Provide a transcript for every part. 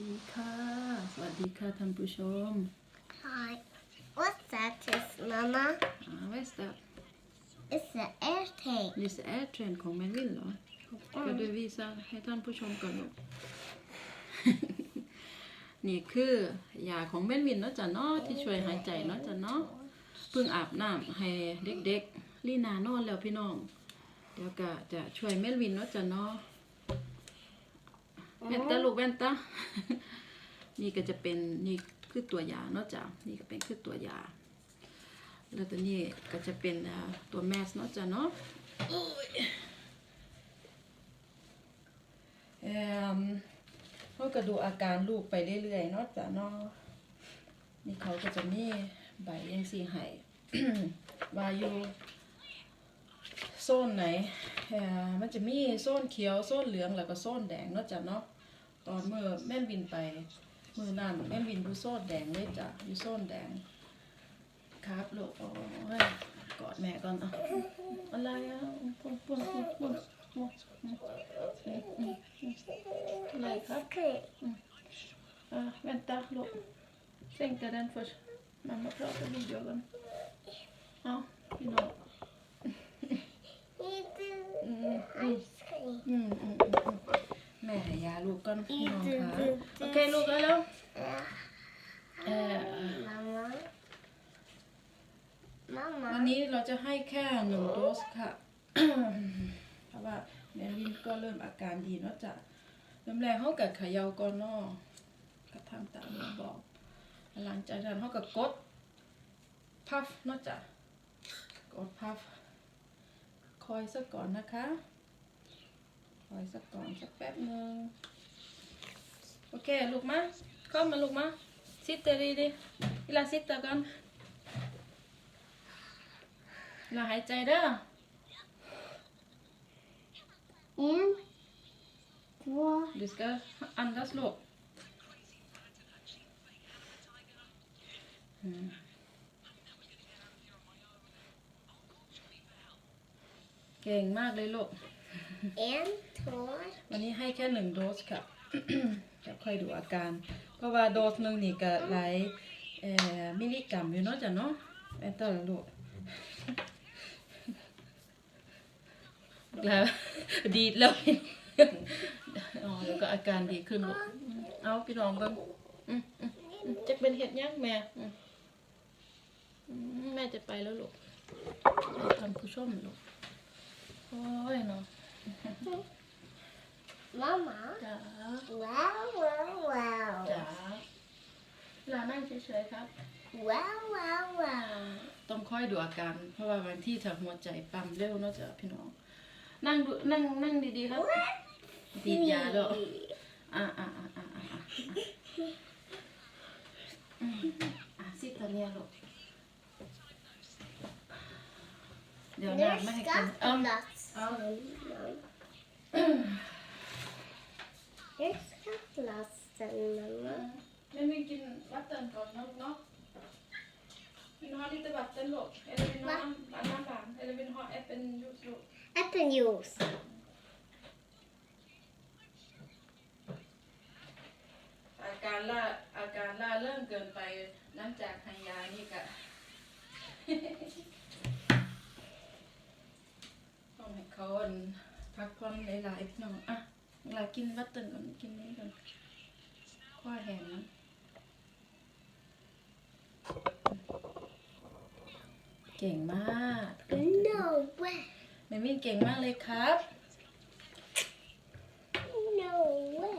ดีค่ะ สวัสดีค่ะท่านผู้ชม Hi. What's that, is Mama? อ่า What's that It's the air tank. This air train ของแมนวินเหรอก็ดูวีซ่าให้ท่านผู้ชมก่อนลูกนี่คือยาของแมนวินเนาะจ้ะเนาะที่ช่วยหายใจเนาะจ้ะเนาะเพิ่งอาบน้ำให้เด็กๆ ลีนานอนแล้วพี่น้อง เดี๋ยวก็จะช่วยแมนวินเนาะจ้ะเนาะ แว่นตาลูกแว่นตา นี่ก็จะเป็นนี่คือตัวยาเนาะจ้ะนี่ก็เป็นคือตัวยา แล้วตัวนี้ก็จะเป็นอ่าตัวแมสเนาะจ้ะเนาะโอ้ยเอ่มเขาก็ดูอาการลูกไปเรื่อยๆเนาะจ้ะเนาะนี่เขาก็จะมีใบยังสีให้ว่าอยู่โซนไหนเอ่อมันจะมีโซนเขียว โซนเหลืองแล้วก็โซนแดงเนาะจ้ะเนาะ ตอนเมื่อแม่นวินไปมือนั่นแม่นวินอยู่โซนแดงเลยจ้ะอยู่โซนแดง ครับลูกโอ้ยกอดแม่ก่อนอะอะไรอะปุ่นปุ่นปุ่นปุ่นปุ่นอะไรครับ Okay. อะ vänta ลูก sänka den först mamma pratar video กันเอาพี่น้อง Eat the ice cream. อืมอืมอืมอืมแม่ให้ยา ลูกก่อนพี่น้องค่ะโอเคลูกแล้วแล้วเอ่อ Mama. วัน Mama. นี้เราจะให้แค่หนึ่งโดสค่ะ เพราะว่าแมรินก็เริ่มอาการดีเนาะจ้ะเริ่มแรกเขากับขยาวก่อนเนาะก็ทำตามที่บอก หลังจากนั้นเขากับกดพัฟเนาะจ้ะกดพัฟคอยสักก่อนนะคะ คอยสักก่อนสักแป๊บหนึง โอเคลูกมาเข้ามาลูกมาซิตเตอรีดิเวลาซิตเตอร์กันเราหายใจเด้อ In. Två. Du ska andas lågt. Mm. เก่งมากเลยลูก En, två. วันนี้ให้แค่หนึ่งโดสค่ะ เดี๋ยวค่อยดูอาการ เพราะว่าโดสหนึ่งนี่ก็หลายมิลลิกรัมอยู่เนาะจ้ะเนาะแอนเตอร์ลูกแล้วดีแล้วอ๋อแล้วก็อาการดีขึ้นลูกเอาพี่น้องเบิ่งจะเป็นเห็ดยังแม่แม่จะไปแล้วลูกท่านผู้ชมลูกโอ้ยเนาะ Mamma. จ๋า Wow, wow, wow. จ๋าเวลานั่งเฉยๆครับ Wow, wow, wow. ต้องค่อยดูอาการ เพราะว่าบางที่ถ้าหัวใจปั๊มเร็วเนาะจ้ะพี่น้อง นั่งดูนั่งนั่งดีๆครับ ดีดยาด้วยอะอะอะอะอะอะอืมอะซิตาเนียลูกเดี๋ยวน้ำไม่ให้กินเอ้า Jag ska plasta, mamma. ไม่ไม่กินวัตเตน ก่อนนะลูกเนาะ vill du ha lite vatten look? Eller vill du ha annan varm? Eller vill du ha äppeljuice look? Äppeljuice. อาการล่าอาการล่าเริ่มเกินไปน้ำจากให้ยานี่กะ ต้องให้เขาอั่นพักผ่อนหลายๆพี่น้องอะ เวลากินวัตเตนก่อนกินนี้ก่อนข้อแหงนะเก่งมาก No way. เมมินเก่งมากเลยครับ No way.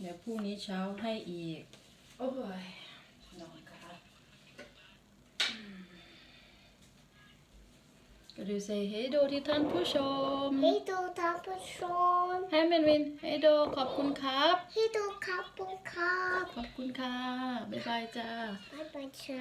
เดี๋ยวพรุ่งนี้เช้าให้อีก โอ้ย นอนครับ ก็ดูเซเฮโดที่ท่านผู้ชม Hej då, tappelson. ให้เมนวินเฮโดขอบคุณครับ Hej då, kappelkapp. ขอบคุณค่ะ บ๊ายบายจ้า Bye bye, cha.